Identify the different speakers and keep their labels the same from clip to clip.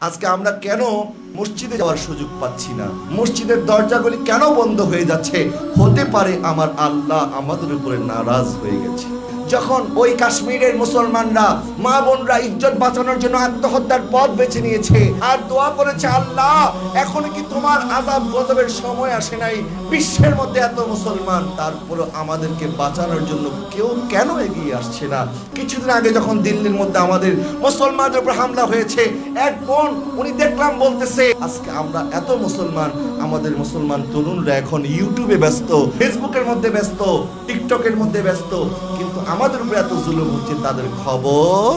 Speaker 1: আজকে আমরা কেন মসজিদে যাওয়ার সুযোগ পাচ্ছি না? মসজিদের দরজাগুলি কেন বন্ধ হয়ে যাচ্ছে? হতে পারে আমার আল্লাহ আমাদের উপরে নারাজ হয়ে গেছে। যখন ওই কাশ্মীরের মুসলমানরা মা বোনরা ইজ্জত বাঁচানোর জন্য আত্মহত্যার পথ বেছে নিয়েছে। আর দোয়া করেছে, আল্লাহ, এখন কি তোমার আজাব গজবের সময় আসে নাই? বিশ্বের মধ্যে এত মুসলমান তারপরে আমাদেরকে বাঁচানোর জন্য কেউ কেন এগিয়ে আসছে না? কিছুদিন আগে যখন দিল্লির মধ্যে আমাদের মুসলমানদের উপর হামলা হয়েছে, এক বোন, উনি দেখলাম বলতেছে, আজকে আমরা এত মুসলমান, আমাদের মুসলমান তরুণরা এখন ইউটিউবে ব্যস্ত, ফেসবুকের মধ্যে ব্যস্ত, টিকটকের মধ্যে ব্যস্ত, কিন্তু আমাদের উপরে এত জুলুম হচ্ছে, তাদের খবর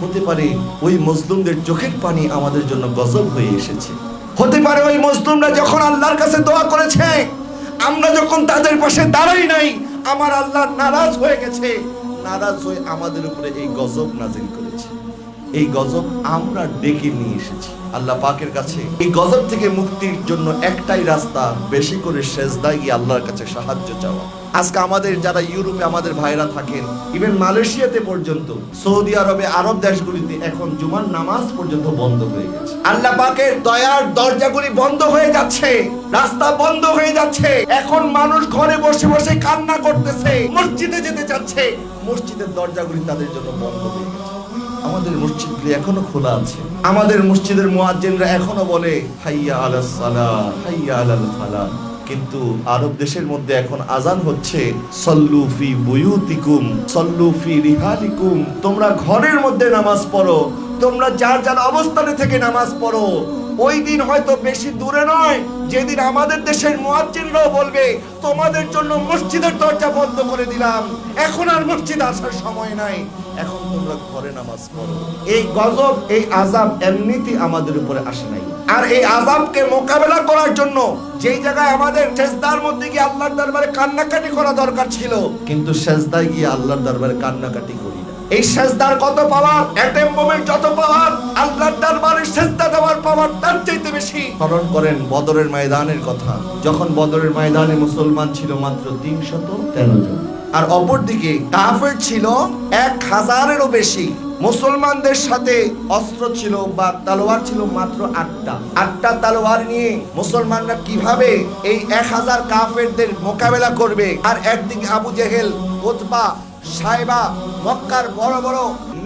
Speaker 1: হতে পারে ওই মজলুমদের চোখের পানি আমাদের জন্য গজব হয়ে এসেছে। হতে পারে ওই মজলুমরা যখন আল্লাহর কাছে দোয়া করেছে, আমরা যখন তাদের পাশে দাঁড়াই নাই, আমার আল্লাহ নারাজ হয়ে গেছে, নারাজ হয়ে আমাদের উপরে এই গজব নাজিল করেছে। এই গজব আমরা ডেকে নিয়ে এসেছি। আল্লাহ পাকের কাছে এই গজব থেকে মুক্তির জন্য একটাই রাস্তা, বেশি করে সেজদায় গিয়ে আল্লাহর কাছে সাহায্য চাওয়া। আজকে আমাদের যারা ইউরোপে আমাদের ভাইরা থাকেন ইভেন মালয়েশিয়াতে পর্যন্ত, সৌদি আরবে, আরব দেশগুলিতে এখন জুমার নামাজ পর্যন্ত বন্ধ হয়ে গেছে। আল্লাহ পাকের দয়ার দরজাগুলি বন্ধ হয়ে যাচ্ছে, রাস্তা বন্ধ হয়ে যাচ্ছে। এখন মানুষ ঘরে বসে বসে কান্না করতেছে, মসজিদে যেতে চাচ্ছে। মসজিদের দরজাগুলি তাদের জন্য বন্ধ হয়ে গেছে। আমাদের মসজিদগুলি এখনও খোলা আছে। আমাদের মসজিদের মুয়াজ্জিনরা এখনও বলে, হাইয়া আলাস সালাহ, হাইয়া আলাল ফালাহ। কিন্তু আরব দেশের মধ্যে এখন আজান হচ্ছে সল্লুফি বুয়ুতিকুম সল্লুফি রিহালিকুম, তোমরা ঘরের মধ্যে নামাজ পড়ো, তোমরা যার যার অবস্থানে থেকে নামাজ পড়ো। ওই দিন হয়তো বেশি দূরে নয়। যেদিন আমাদের দেশের মুয়াজ্জিনরাও বলবে, তোমাদের জন্য মসজিদের দরজা বন্ধ করে দিলাম। এখন আর মসজিদ আসার সময় নাই। এখন তোমরা ঘরে নামাজ পড়ো। এই গজব, এই আজাব এমনিতেই আমাদের উপরে আসে নাই। আর এই আজাবকে মোকাবেলা করার জন্য যেই জায়গায় আমাদের সেজদার মধ্যে গিয়ে আল্লাহর দরবারে কান্নাকাটি করা দরকার ছিল, কিন্তু সেজদায় গিয়ে আল্লাহর দরবারে কান্নাকাটি করি এই সেজদার কত পাওয়ার? অ্যাটেম বোমের যত পাওয়ার, আল্লাহর দরবারে সেজদা দেওয়ার পাওয়ার তার চাইতে বেশি। স্মরণ করেন, বদরের ময়দানের কথা। যখন বদরের ময়দানে মুসলমান ছিল মাত্র তিনশত তেরো জন। আর অপরদিকে কাফের ছিল এক হাজারেরও বেশি। মুসলমানদের সাথে অস্ত্র ছিল বা তালোয়ার ছিল মাত্র আটটা। আটটা তালোয়ার নিয়ে মুসলমানরা কীভাবে এই এক হাজার কাফেরদের মোকাবেলা করবে? আর একদিকে আবু জেহেল ওতবা সাহেবা মক্কার বড় বড়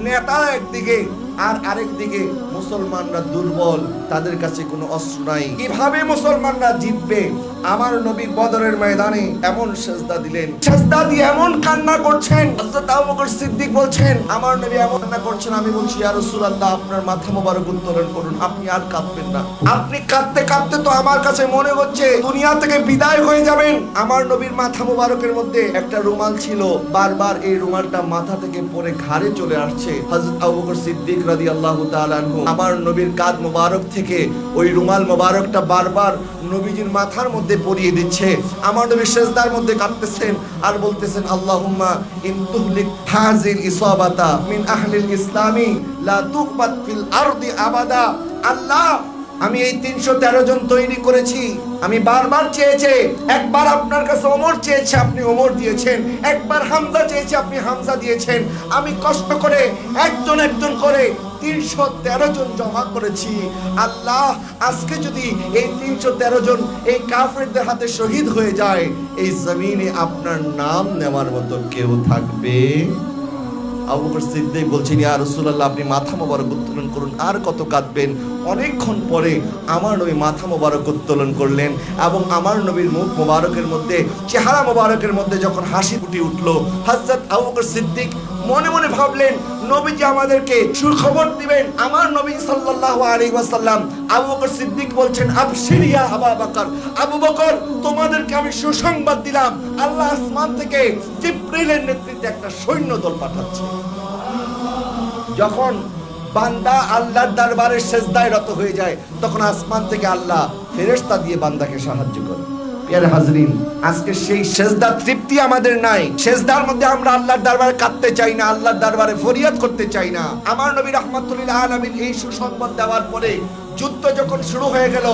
Speaker 1: নেতার একদিকে আর আরেক দিকে মুসলমানরা দুর্বল, তাদের কাছে কোনো অস্ত্র নাই। কীভাবে মুসলমানরা জিতবে? আমার নবী বদরের ময়দানে এমন সেজদা দিলেন। সেজদা দিয়ে এমন কান্না করছেন। হযরত আবু বকর সিদ্দিক বলছেন, আমার নবী এমন কান্না করছেন, আমি বলছি, ইয়া রাসূলুল্লাহ, আপনার মাথা মোবারক উত্তোলন করুন, আপনি আর কাঁদবেন না। আপনি কাঁদতে কাঁদতে তো আমার কাছে মনে হচ্ছে, দুনিয়া থেকে বিদায় হয়ে যাবেন। আমার নবীর মাথা মোবারকের মধ্যে একটা রুমাল ছিল। বারবার এই রুমালটা মাথা থেকে পরে ঘাড়ে চলে আসছে। হযরত আবু বকর সিদ্দিক রাদিয়াল্লাহু তাআলা আনহু আমার নবীর কাঁধ মোবারক থেকে ওই রুমাল মোবারকটা বারবার নবীজির মাথার মধ্যে পরিয়ে দিচ্ছে। আমার নবী শেষদার মধ্যে কাঁদতেছেন আর বলতেছেন, আল্লাহুম্মা ইন তুহলিক হাজিল ইসাবাতা মিন আহলিল ইসলামি লা তুকবাত ফিল আরদি আবাদা। আল্লাহ, আমি এই তিনশো তেরো জন তৈরি করেছি। আমি বারবার চেয়েছে, একবার আপনার কাছে ওমর চেয়েছে, আপনি ওমর দিয়েছেন। একবার হামজা চেয়েছে, আপনি হামজা দিয়েছেন। আমি কষ্ট করে একজন একজন করে তিনশো তেরো জন জমা করেছি। আল্লাহ, আজকে যদি এই তিনশো তেরো জন এই কাফেরদের হাতে শহীদ হয়ে যায়, এই জমিনে আপনার নাম নেওয়ার মতো কেউ থাকবে? আবু বকর সিদ্দিক বলছেন, ইয়া রাসূলুল্লাহ, আপনি মাথা মোবারক উত্তোলন করুন, আর কত কাঁদবেন? অনেকক্ষণ পরে আমার নবী মাথা মোবারক উত্তোলন করলেন এবং আমার নবীর মুখ মোবারকের মধ্যে, চেহারা মোবারকের মধ্যে যখন হাসি ফুটে উঠল, হযরত আবু বকর সিদ্দিক মনে মনে ভাবলেন, নবীজি আমাদেরকে সুখবর দিবেন। আমার নবী সাল্লাল্লাহু আলাইহি ওয়াসাল্লাম আবু বকর সিদ্দিক বলছেন আবশিরিয়া আবু বকর। আবু বকর, তোমাদেরকে আমি সুসংবাদ দিলাম। আল্লাহ আসমান থেকে জিবরিলের নেতৃত্বে একটা সৈন্য দল পাঠাচ্ছে। যখন বান্দা আল্লাহর দরবারে সেজদায় রত হয়ে যায়, তখন আসমান থেকে আল্লাহ ফেরেশতা দিয়ে বান্দাকে সাহায্য করে। হাজরিন, আজকে সেই তৃপ্তি আমাদের নাই। সেজদার মধ্যে আমরা আল্লাহর দরবারে কাঁদতে চাই না, আল্লাহর দরবারে ফরিয়াদ করতে চাই না। আমার নবী আলামিন এই সুসংবাদ দেওয়ার পরে যুদ্ধ যখন শুরু হয়ে গেল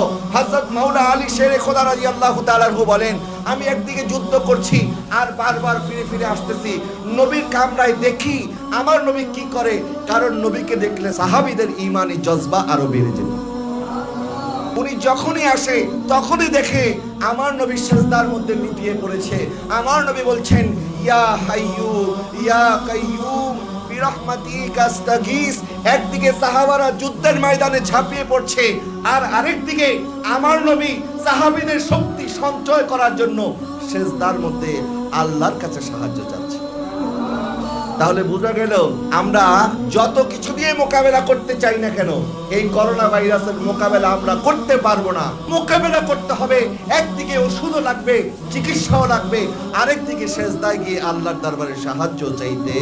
Speaker 1: মাওলা আলী শেরে খোদা রাদিয়াল্লাহু তাআলাহু বলেন, আমি একদিকে যুদ্ধ করছি, আর বারবার ফিরে ফিরে আসতেছি। নবীর কামরায় দেখি আমার নবী কি করে, কারণ নবীকে দেখলে সাহাবিদের ঈমানি জজবা আরও বেড়ে যেত। উনি যখনই আসে, তখনই দেখে আমার নবী সেজদার মধ্যে লুটিয়ে পড়েছে। আমার নবী বলছেন, ইয়া হাইয়ু, ইয়া কাইয়ুম একদিকে সাহাবারা যুদ্ধের ময়দানে ঝাঁপিয়ে পড়ছে, আর আরেকদিকে আমার নবী সাহাবীদের শক্তি সঞ্চয় করার জন্য সেজদার মধ্যে আল্লাহর কাছে সাহায্য চাচ্ছে। তাহলে বোঝা গেল আমরা যত কিছু দিয়ে মোকাবেলা করতে চাই না কেন, এই করোনা ভাইরাসের মোকাবেলা আমরা করতে পারব না। মোকাবেলা করতে হবে, একদিকে ওষুধও লাগবে, চিকিৎসাও লাগবে, আরেকদিকে শেষদায় গিয়ে আল্লাহর দরবারে সাহায্য চাইতে।